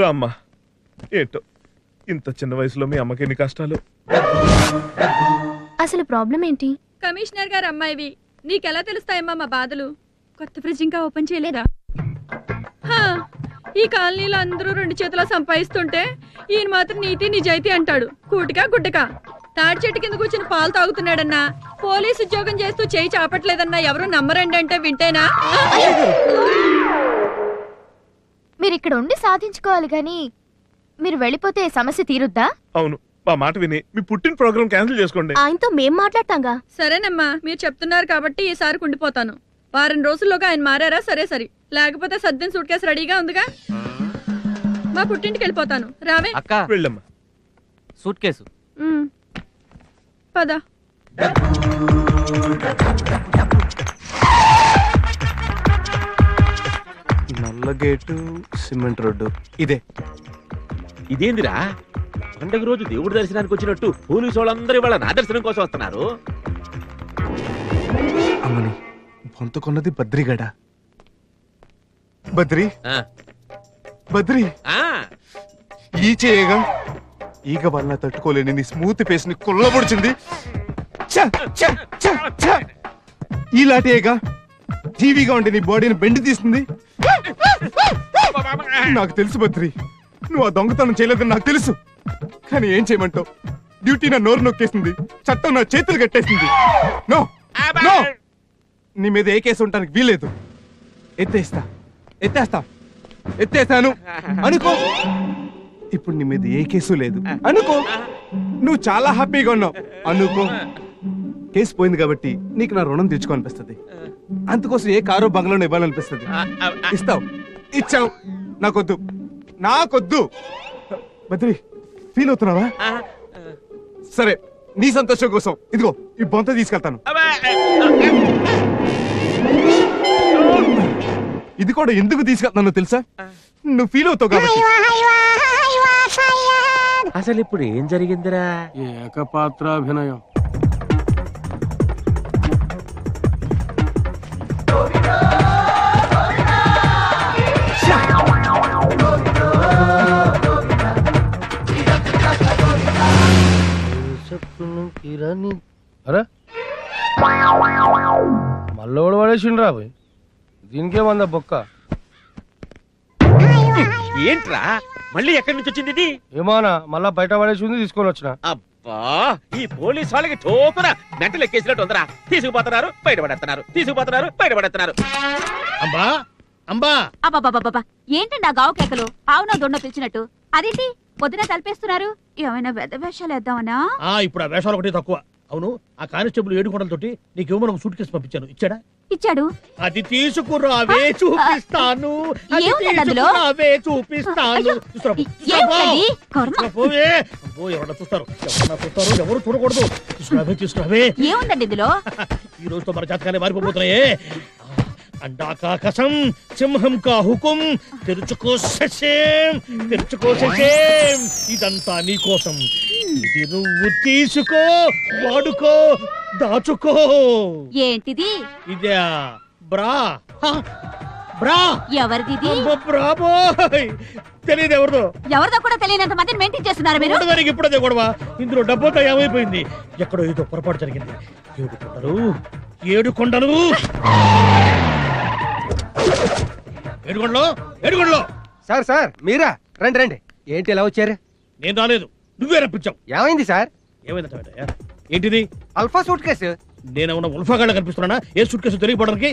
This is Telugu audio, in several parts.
రామ్మా. ఏంటో ఇంత చిన్న వయసులో మీ అమ్మకి ఎన్ని కష్టాలు? అసలు ప్రాబ్లం ఏంటి? కమిషనర్ గారు అమ్మాయివి. నీకెలా తెలుస్తాయమ్మా మా బాధలు? కొత్త ఫ్రిడ్జ్ ఇంకా ఓపెన్ చేయలేదా? హా, ఈ కాలనీలో అందరూ రెండు చేతుల సంపాదిస్తుంటే ఈయన మాత్రం నీతి నిజాయితీ అంటాడు. కూటికా గుడ్డకా? తాడి చెట్టు కింద కూర్చుని పాలు తాగుతున్నాడన్నా పోలీస్ ఉద్యోగం చేస్తూ చేయి చాపట్లేదన్నా ఎవరు నమ్మరండి అంటే వింటేనా? మీరు ఇక్కడ ఉండి సాధించుకోవాలి కానీ మీరు వెళ్ళిపోతే సమస్య తీరుద్దా? అవును. మా మాట విని మీ పుట్టిన ప్రోగ్రామ్ క్యాన్సిల్ చేసుకోండి. ఆయనతో మేం మాట్లాడతాంగా. సరేనమ్మా మీరు చెప్తున్నారు కాబట్టి ఈసారి కుండిపోతాను. వారం రోజుల్లోగా ఆయన మారారా? సరే సరే. లేకపోతే సద్దిన సూట్ కేసు రెడీగా ఉందిగా? మా పుట్టింటికి వెళ్ళిపోతాను. రావే. అక్క. వెళ్ళమ్మా. Suitcase. ఉమ్. పద. Gate cement road. ఇదే. ఇదేందిరా? పండగ రోజు దేవుడి దర్శనానికి వచ్చినట్టు పోలీసు వాళ్ళందరూ ఇవాళ నా దర్శనం కోసం వస్తున్నారు. అమ్మని బొంత కొన్నది బద్రిగడ. బద్రి? బద్రి? ఈ చేయగా ఈగ వల్ల తట్టుకోలేని నీ స్మూత్ ఫేస్ని కుల్లబొడిచింది. ఈ లాంటియేగా జీవిగా ఉంటే నీ బాడీని బెండి తీస్తుంది నాకు తెలుసు బద్రి నువ్వు ఆ దొంగతనం చేయలేదని నాకు తెలుసు. కానీ ఏం చేయమంటావు? డ్యూటీ నా నోరు నొక్కేసింది. చట్టం నా చేతులు కట్టేసింది. No no. నీ మీద ఏ కేసు ఉండడానికి వీలేదు ఎత్తేస్తా. ఎత్తేస్తా. ఎత్తేస్తాను అనుకో. ఇప్పుడు నీ మీద ఏ కేసు లేదు. అనుకో. నువ్వు చాలా హ్యాపీగా ఉన్నావు. అనుకో. కేసు పోయింది కాబట్టి నీకు నా రుణం తెచ్చుకోనిపిస్తుంది అందుకోసం ఏ కారో బంగ్లాను ఇవ్వాలనిపిస్తుంది. ఇస్తావు. ఇచ్చావు. నాకొద్దు. నాకొద్దు. బద్రి ఫీల్ అవుతున్నావా? ఆ, సరే నీ సంతోషం కోసం. ఇదిగో ఈ బొంత తీసుకెళ్తాను. ఇది కూడా ఎందుకు తీసుకెళ్తానో తెలుసా? నువ్వు ఫీల్ అవుతావు కాబట్టి. అసలు ఇప్పుడు ఏం జరిగిందిరా? ఏకపాత్రాభినయం. అరే. మళ్ళోడు పడేసిండ్రా పోయి. దీనికేమందా బొక్క? ఏంట్రా? మళ్ళీ ఎక్కడి నుంచి వచ్చింది ఇది? ఏమానా మళ్ళా బయట పడేసింది తీసుకొని వచ్చిన. అబ్బా ఈ పోలీస్ వాళ్ళకి చోకున మెంటలు ఎక్కేసినట్టు ఉందరా. తీసుకుపోతున్నారు బయటపడేస్తున్నారు తీసుకుపోతున్నారు బయటపడేస్తున్నారు అంబా అంబా. అబ్బబ్బబ్బబ్బా ఏంటండి ఆ గావు కేకలు? ఆవున దొండ పిలిచినట్టు. అదేంటి? పొద్దున తలపేస్తున్నారు. ఏమైనా వెద వేషాలు వేద్దామనా? ఆ ఇప్పుడు ఆ వేషాలు ఒకటి తక్కువ. అవును ఆ కానిస్టేబుల్ ఏడు కొండలతోటి నీకేమో మనం సూట్ కేసు పంపించాను. ఇచ్చాడా? ఇచ్చాడు. అది తీసుకురావే చూపిస్తాను. అది ఏముందండి అందులో? తీసుకురావే చూపిస్తాను. తీసుకురా పో, తీసుకురా పో. ఏమిటది కర్మ. తీసుకురా పోవే. అబ్బో, ఎవరన్నా చూస్తారు. ఎవరన్నా చూస్తారు ఎవరు చూడకూడదు. తీసుకురావే తీసుకురావే. ఏముందండి ఇందులో? ఈ రోజుతో మన జాతకాలే మారిపోతున్నాయే అండాకాకసం సింహం కా హుకుం తెరుచుకో ససేం తెరుచుకో ససేం ఇదంతా నీకోసం ఇది నువ్వు తీసుకో వాడుకో దాచుకో. ఏంటిది? ఇదే బ్రా. బ్రా. ఎవరిది బ్రా బాయ్. తెలియదు ఎవరిదో. ఎవరిదో కూడా తెలియనంత మందిని మెయింటైన్ చేస్తున్నారు మీరు? ఉండదానికి ఇప్పుడు అదే గొడవ. ఇందులో డబ్బంతా ఏమైపోయింది? ఎక్కడో ఏదో పొరపాటు జరిగింది. ఏడు కొండలు. ఏడు కొండలు. ఏడు కొండలు ఏడు కొండలు సార్ సార్ మీరా? రండి రండి. ఏంటి ఎలా వచ్చారు? నేను రాలేదు. నువ్వే రప్పించావు. ఏమైంది సార్? ఏమైందంట ఏంటిది? Alpha suitcase? నేనేమన్నా ఉల్ఫాగాళ్ళ కనిపిస్తున్నానా? ఏ సూట్ కేసు తెలియపోవడానికి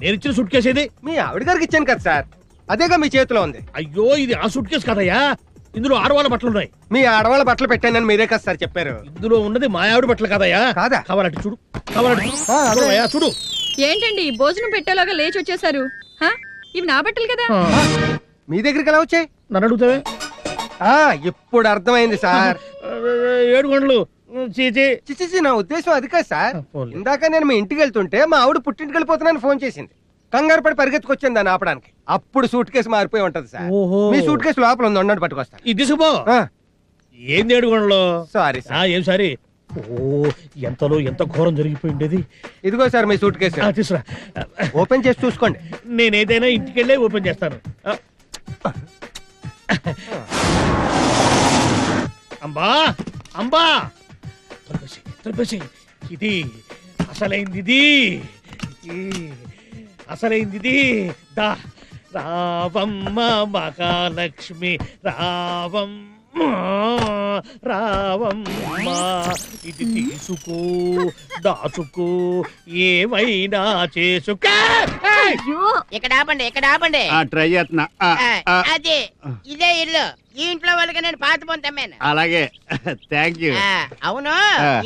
నేను ఇచ్చిన సూట్ కేసు ఏది? మీ ఆవిడ గారికి ఇచ్చాను కదా సార్. అదేగా మీ చేతిలో ఉంది. అయ్యో ఇది ఆ సూట్ కేసు కదయ్యా. ఇందులో ఆడవాళ్ళ బట్టలు ఉన్నాయి. మీ ఆడవాళ్ళ బట్టలు పెట్టానని మీరే కదా సార్ చెప్పారు. ఇందులో ఉన్నది మా ఆవిడ బట్టలు కదయ్యా. కాదా? కావాలంటే చూడు. కావాలంటే చూడు. ఏంటండి భోజనం పెట్టేలాగా లేచి వచ్చేసారు హా? ఇవి నా బట్టలు కదా? మీ దగ్గరికి ఎలా వచ్చాయి? నన్ను అడుగుతావే? ఆ ఇప్పుడు అర్థమైంది సార్. ఏడు గంటలు చీచి నా ఉద్దేశం అది కాదు సార్. ఇందాక నేను మీ ఇంటికి వెళ్తుంటే మా ఆవిడ పుట్టింటికి వెళ్ళిపోతున్నాను ఫోన్ చేసింది. కంగారు పడి పరిగెత్తుకొచ్చింది దాన్ని ఆపడానికి. అప్పుడు సూట్ కేసు మారిపోయి ఉంటది సార్. మీ సూట్ కేసు లోపల ఉంది ఉండండి పట్టుకొస్తాను ఇది ఏంది ఏడు గంటలు సారీ ఏం సారీ ఓ ఎంతలో ఎంత ఘోరం జరిగిపోయిండేది? ఇదిగో సార్ మీ సూట్ కేసు. తీసురా ఓపెన్ చేసి చూసుకోండి. నేను ఏదైనా ఇంటికి వెళ్ళే ఓపెన్ చేస్తాను. అంబా అంబా. తలపేసి తలపేసి ఇది అసలైంది ఇది ఇది అసలైంది ఇది దా రావమ్మ మహాలక్ష్మి రావమ్మ. రావమ్మ ఇది తీసుకో దాచుకో ఏమైనా చేసుకో. ఇక్కడ ఆపండి ఇక్కడ ఆపండి. ట్రై చేస్తున్నా. అదే ఇదే ఇల్లు. ఈ ఇంట్లో వాళ్ళకి నేను పాత పొందమ్మాను అలాగే. థ్యాంక్ యూ అవును.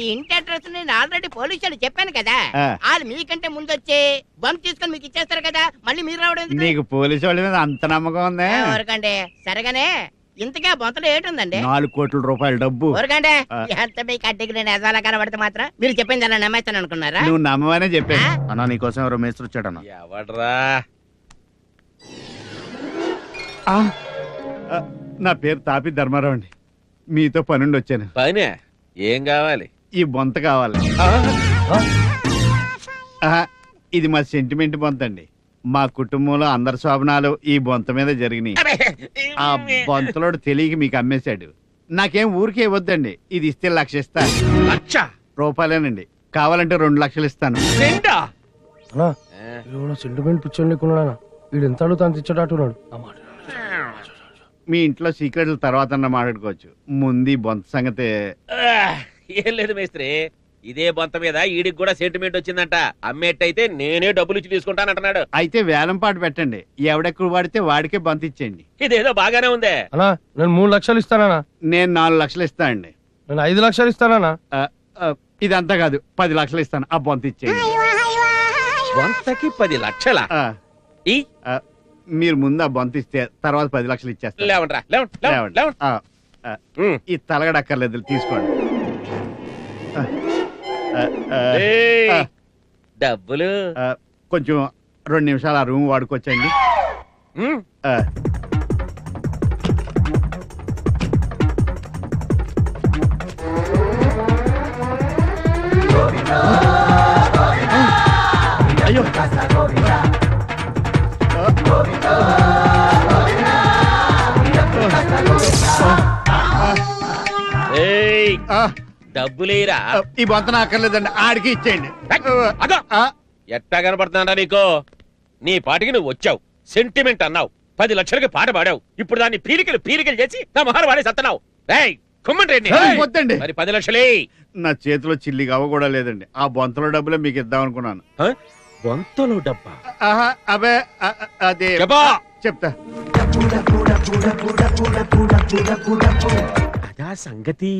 ఈ ఇంటి అడ్రస్ నేను ఆల్రెడీ పోలీసులు చెప్పాను కదా. ఆ. వాళ్ళు మీకంటే ముందు వచ్చి బంప్ తీసుకొని మీకు ఇచ్చేస్తారు కదా. మళ్ళీ మీరు రావడం? నీకు పోలీసు వాళ్ళ మీద అంత నమ్మకం ఉందా. ఆ, ఊరకండి. సరగానే. ఇంతకే బొంతలో ఏటుందండి నాలుగు కోట్ల రూపాయల డబ్బు. ఎంత నేను ఎదాలా కనబడితే మాత్రం మీరు చెప్పింది అలా నమ్మేస్తాను అనుకున్నారా? నువ్వు నమ్మవనే చెప్పాను? అన్నా నీకోసం ఎవరో మేస్త్రి వచ్చాడన్నా. ఎవడ్రా? నా పేరు తాపి ధర్మారావు అండి. మీతో పనుండి వచ్చాను. పనే? ఏం కావాలి? ఈ బొంత కావాలి. ఇది మా సెంటిమెంట్ బొంత అండి మా కుటుంబంలో అందరి శోభనాలు ఈ బొంత మీద జరిగినాయి. ఆ బొంతలోడు తెలియక మీకు అమ్మేశాడు. నాకేం ఊరికే ఇవ్వద్దండి ఇది ఇస్తే లక్ష ఇస్తాను. లక్ష? రూపాయలేనండి. కావాలంటే రెండు లక్షలు ఇస్తాను. సెంటిమెంట్ వీడు ఎంత అడుగుతాను మీ ఇంట్లో సీక్రెట్లు తర్వాత అన్న మాట్లాడుకోవచ్చు. ముందు ఈ బొంత సంగతే ఏం లేదు మేస్త్రి. ఇదే బొంత మీద ఈడికి కూడా సెంటిమెంట్ వచ్చిందంట. అమ్మేట్టయితే నేనే డబ్బులు ఇచ్చి తీసుకుంటానంటున్నాడు. అయితే వేలం పాటు పెట్టండి. ఎవడెక్కడ వాడితే వాడికే బంత ఇచ్చేయండి. ఇదేదో బాగానే ఉందే. అన్నా నేను మూడు లక్షలు ఇస్తానా నేను నాలుగు లక్షలు ఇస్తా అండి నేను ఐదు లక్షలు ఇస్తానా ఆ, ఆ, ఇదంతా కాదు పది లక్షలు ఇస్తాను. ఆ బొంత ఇచ్చేయండి. బొంతకి పది లక్షల? ఆ, ఈ? ఆ, మీరు ముందు ఆ బొంత ఇస్తే తర్వాత పది లక్షలు ఇచ్చేస్తాను. లేవండ్రా లేవండి లేవండి లేవండి. లేవండి. ఆ, ఆ, ఉమ్. ఈ తలగడక్కర్లేదు తీసుకోండి. ఆ, ఏయ్, ఆ. డబ్బులు. ఆ, కొంచెం రెండు నిమిషాలు ఆ రూమ్ వాడుకోవచ్చండి ఉమ్, ఆ, డబ్బులేరా? ఈ బొంతన అక్కర్లేదండి ఆడికి ఇచ్చేయండి. అదో. ఎట్టా కనపడుతున్నాడా నీకు? నీ పాటికి నువ్వు వచ్చావు. సెంటిమెంట్ అన్నావు. పది లక్షలకి పాట పాడావు. ఇప్పుడు దాన్ని పీలికలు పీలికలు చేసి నా మొహాలు వాడే సత్తనావు రేయ్ కుమ్మండి మరి పది లక్షలే. నా చేతిలో చిల్లి గవ్వ కూడా లేదండి. ఆ బొంతలో డబ్బులే మీకు ఇద్దాం అనుకున్నాను. వంతలో డబ్బా? ఆహా అబే అదే. చెప్తా. అదా సంగతి.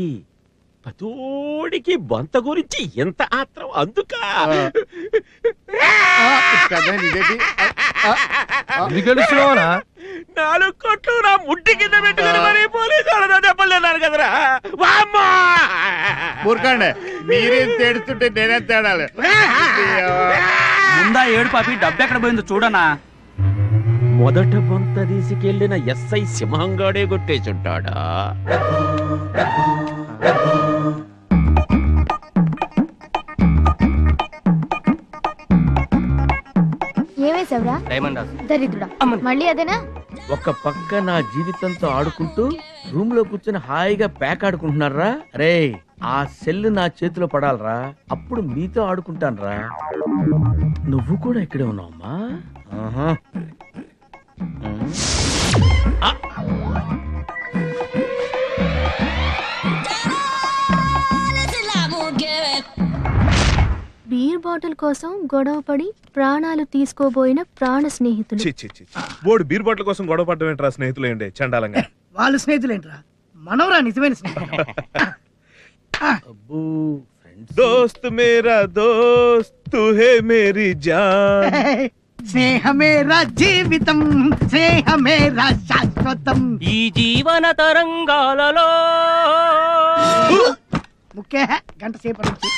పతోడికి బొంత గురించి ఎంత ఆత్రం అందుక? నాలుగు కోట్లు నా ముట్టి కింద పెట్టుకుని మరి పోలీసు వాళ్ళ దెబ్బలు కదరా? వామ్మా! ఊరకండి. మీరేం తేడుతుంటే నేనేం తేడాలి? ముందా ఏడు పాపి డబ్బు ఎక్కడ పోయిందో చూడనా? మొదట బొంత తీసుకెళ్ళిన ఎస్ఐ సింహంగాడే కొట్టేచుంటాడా ఏమేశావురా డైమండ్ దరిద్రుడా. మళ్ళీ అదేనా? ఒక పక్క నా జీవితంతో ఆడుకుంటూ రూమ్లో కూర్చొని హాయిగా ప్యాక్ ఆడుకుంటున్నారా? రే ఆ సెల్ నా చేతిలో పడాలరా. అప్పుడు మీతో ఆడుకుంటానురా. నువ్వు కూడా ఇక్కడే ఉన్నావమ్మా బీర్ బాటిల్ కోసం గొడవ పడి ప్రాణాలు తీసుకోబోయిన ప్రాణ స్నేహితులు. చి చి చి చి. బోర్డు బీర్ బాటిల్ కోసం గొడవ పడడం ఏంట్రా స్నేహితులు ఏంటి? చండాలంగా. వాళ్ళ స్నేహితులేంట్రా మనవరా నిజమైన స్నేహితులు. అబ్బో ఫ్రెండ్స్ దోస్త్ మేరా దోస్త్ తు హే మేరీ జాన్. స్నేహమేరా జీవితం స్నేహమేరా శాశ్వతం. ఈ జీవన తరంగాలలో. ముఖ్య గంట సేపు నుంచి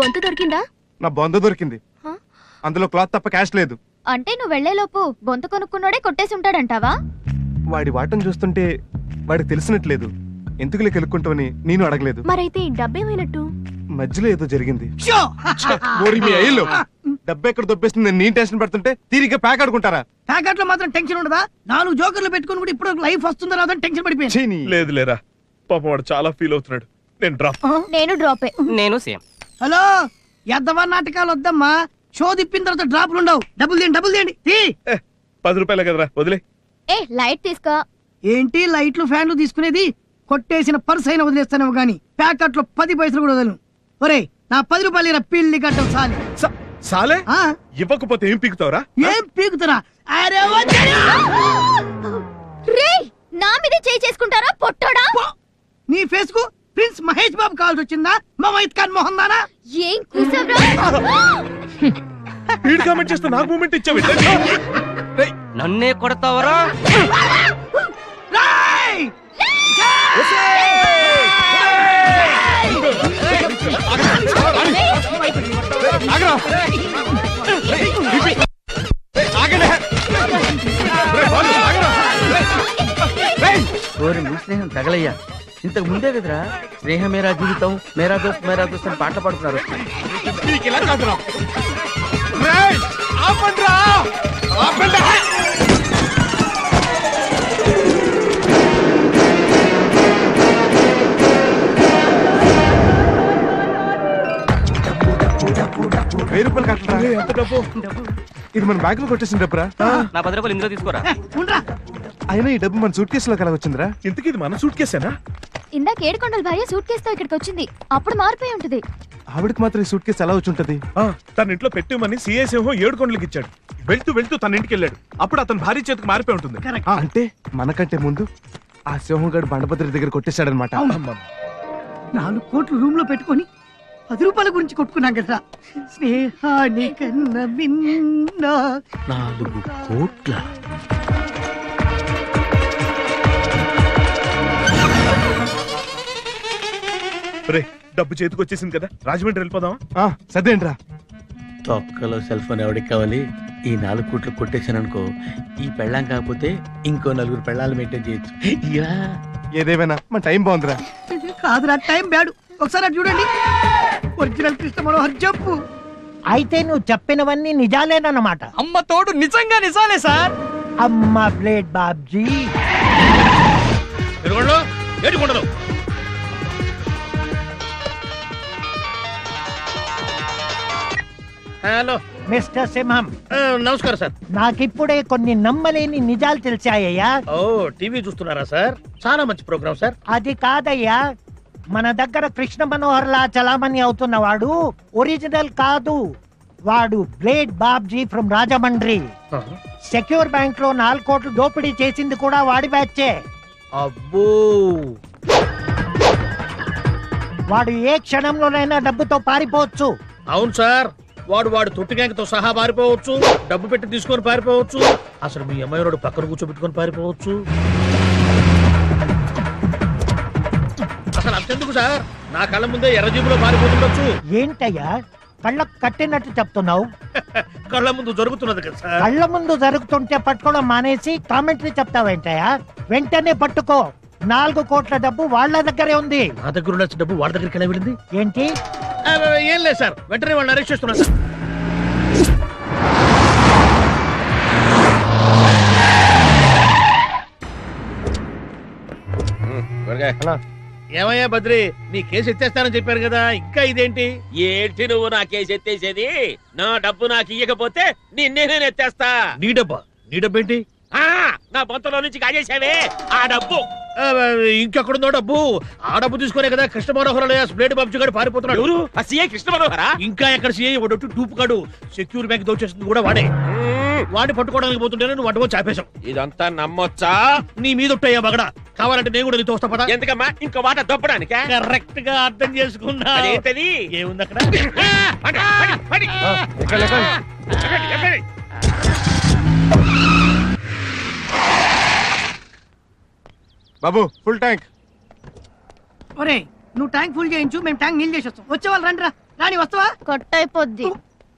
బొంత దొరికిందా? నా బొంద దొరికింది. హ? అందులో క్లాత్ తప్ప క్యాష్ లేదు. అంటే నువ్వు వెళ్ళేలోపు బొంత కొనుక్కున్నోడే కొట్టేసి ఉంటాడంటావా? వాడి వాటం చూస్తుంటే వాడికి తెలిసినట్లేదు. ఎందుకులే కెలుక్కుంటామని నేను అడగలేదు. మరైతే ఈ డబ్బేమైనట్టు మధ్యలో ఏదో జరిగింది. ఓరి మీ అయ్యలో. డబ్బు ఎక్కడ దొబ్బేస్తుంది నేను టెన్షన్ పెడుతుంటే తీరిగ్గా ప్యాక్ ఆడుకుంటారా? ప్యాకెట్లో మాత్రం టెన్షన్ ఉండదా? నాలుగు జోకర్లు పెట్టుకుని కూడా ఇప్పుడు లైఫ్ వస్తుందో రాదో అని టెన్షన్ పడిపోయింది చీ, నీ- లేదు లేరా. పాపం వాడు చాలా ఫీల్ అవుతున్నాడు. నేను డ్రాప్. నేను డ్రాపే. నేను సేమ్ హలో ఎద్దవా నాటకాలు వద్దమ్మా. షో తిప్పిన తర్వాత డ్రాప్లు ఉండవు. డబ్బులు తీయండి డబ్బులు తీయండి. తీ. పది రూపాయలే కదరా వదిలే. ఏ లైట్ తీసుకో. ఏంటి లైట్లు ఫ్యాన్లు తీసుకునేది? కొట్టేసిన పర్స్ అయినా వదిలేస్తానేమో గానీ ప్యాకెట్లో పది పైసలు కూడా వదలను. ఒరే నా పది రూపాయలు ఇరా పిల్లి గడ్డం సాలి. సాలే? ఆ, ఇవ్వకపోతే ఏం పీకుతావురా? ఏం పీకుతురా? అరే నా మీద చేయి చేసుకుంటారా పొట్టోడా! నీ ఫేస్కు ప్రిన్స్ మహేష్ బాబు కావాల్సి వచ్చిందా మమైత్ ఖాన్ మోహన్ దానా ఏం వీడు కామెంట్ చేస్తే నాకు మూమెంట్ ఇచ్చావు నన్నే కొడతావరా ఓరి మీ స్నేహం తగలయ్యా ఇంతకు ముందే కదరా? స్నేహం మేరా జీవితం మేరా దోస్త్ మేరా దోస్త్ అని పాటలు పాడుతున్నారు. వెయ్యి రూపాయలు కట్టరా? ఎంత డబ్బు? ఇది మన బ్యాగ్లో కొట్టేసిన డబ్బురా నా పది రూపాయలు ఇందులో తీసుకోరా? అయినా ఈ డబ్బు మన సూట్ కేసులో కల వచ్చిందిరా ఇంతకీ ఇది మన సూట్ కేసేనా ఇందాక ఏడుకొండల భార్య సూట్ కేసుతో ఇక్కడికి వచ్చింది. అప్పుడు మారిపోయి ఉంటుంది. ఆవిడకి మాత్రం ఈ సూట్ కేసు ఎలా వచ్చి ఉంటది? ఆ, తన ఇంట్లో పెట్టిమని సిఐ సింహం ఏడు కొండలకి ఇచ్చాడు. వెళ్తూ వెళ్తూ తన ఇంటికి వెళ్ళాడు. అప్పుడు అతను భార్య చేతికి మారిపోయి ఉంటుంది. ఆ, అంటే మనకంటే ముందు ఆ సింహం గడు బండభద్ర దగ్గర కొట్టేశాడనమాట. నాలుగు కోట్లు రూమ్లో పెట్టుకొని పది రూపాయల గురించి కొట్టుకున్నాం కదా. స్నేహాని కన్న మిన్న. నాలుగు కోట్ల. రే డబ్బు చేతికి వచ్చేసింది కదా. రాజమండ్రి వెళ్ళిపోదామా? ఆ, సర్దేంట్రా. తొక్కలో సెల్ ఫోన్ ఎవరికి కావాలి? ఈ నాలుగు కోట్లు కొట్టేశాను అనుకో ఈ పెళ్ళాం కాకపోతే ఇంకో నలుగురు పెళ్ళాలు మెయింటైన్ చేయొచ్చు. యా ఏదేమైనా మన టైం బాగుందిరా. కాదురా టైం బ్యాడు. ఒకసారి అటు చూడండి. ఒరిజినల్ కృష్ణ మనోహర్ చెప్పు. అయితే నువ్వు చెప్పినవన్నీ నిజాలేనన్నమాట. అమ్మ తోడు నిజంగా నిజాలే సార్. అమ్మ blade Babji. Edukondalu hello. Mister Simham. నమస్కారం సార్. నాకిప్పుడే కొన్ని నమ్మలేని నిజాలు తెలిసాయ్యా ఓ టీవీ చూస్తున్నారా సార్? చాలా మంచి ప్రోగ్రామ్ సార్. అది కాదయ్యా. మన దగ్గర కృష్ణ మనోహర్ లా చలామణి అవుతున్నవాడు ఒరిజినల్ కాదు. వాడు blade Babji from Rajahmundry. Secure బ్యాంక్లో నాలుగు కోట్లు దోపిడీ చేసింది కూడా వాడి బ్యాచే. అబ్బో. వాడు ఏ క్షణంలోనైనా డబ్బుతో పారిపోవచ్చు. అవును సార్. వాడు వాడు తొట్టి గ్యాంగ్తో సహా పారిపోవచ్చు డబ్బు పెట్టి తీసుకొని పారిపోవచ్చు అసలు మీ అమ్మాయి వాడు పక్కన కూర్చోబెట్టుకొని పారిపోవచ్చు. అసలు అంతెందుకు సార్? నా కళ్ళ ముందే ఎర్రజీబులో పారిపోతుండొచ్చు. ఏంటయ్యా? కళ్ళకు కట్టినట్టు చెప్తున్నావు. కళ్ళ ముందు జరుగుతున్నది కదా సార్. కళ్ళ ముందు జరుగుతుంటే పట్టుకోవడం మానేసి కామెంటరీ చెప్తావేంటయ్యా? వెంటనే పట్టుకో. నాలుగు కోట్ల డబ్బు వాళ్ళ దగ్గరే ఉంది. నా దగ్గర ఉన్న డబ్బు వాడి దగ్గరికి ఎలా వెళ్ళింది? ఏంటి? ఏం లేదు సార్. వెంటనే వాళ్ళని అరెస్ట్ చేస్తున్నా సార్. ఏమయ్యా బద్రి నీ కేసు ఎత్తేస్తానని చెప్పారు కదా ఇంకా ఇదేంటి? ఏంటి నువ్వు నా కేసు ఎత్తేసేది? నా డబ్బు నాకు ఇయ్యకపోతే నిన్నే నేను ఎత్తేస్తా. నీ డబ్బా? నీ డబ్బేంటి? ఆ, నా బొంతలో నుంచి కాజేసావే ఆ డబ్బు. ఇంకెక్కడుందో డబ్బు ఆ డబ్బు తీసుకునే కదా కృష్ణ మనోహర్ బ్లేడ్ బాబు గారు పారిపోతున్నాడు. ఎవరు? ఆ సీఏ కృష్ణ మనోహరా ఇంకా ఎక్కడ సీఐ ఒకటి టూపు కాడు. సెక్యూర్ బ్యాంక్ దోచేస్తుంది కూడా వాడే. వాడిని పట్టుకోవడానికి పోతుంటే నువ్వు అడ్డమో చాపేశాం ఇదంతా నమ్మొచ్చా? నీ మీద ఉంటాయా మగడ. కావాలంటే నేను కూడా నీతో వస్తా పదా ఎందుకమ్మా? ఇంకో మాట దొప్పడానికా కరెక్ట్గా అర్థం చేసుకున్నా. ఏముంది అక్కడ? ఆ, పడి, పడి, పడి. ఎక్కండి, బాబు ఫుల్ ట్యాంక్ ఒరే నువ్వు ట్యాంక్ ఫుల్ చేయించు మేము ట్యాంక్ నీళ్ళు చేసేస్తాం వచ్చే వాళ్ళు రండి రా రాని వస్తావా కొట్టయిపోద్ది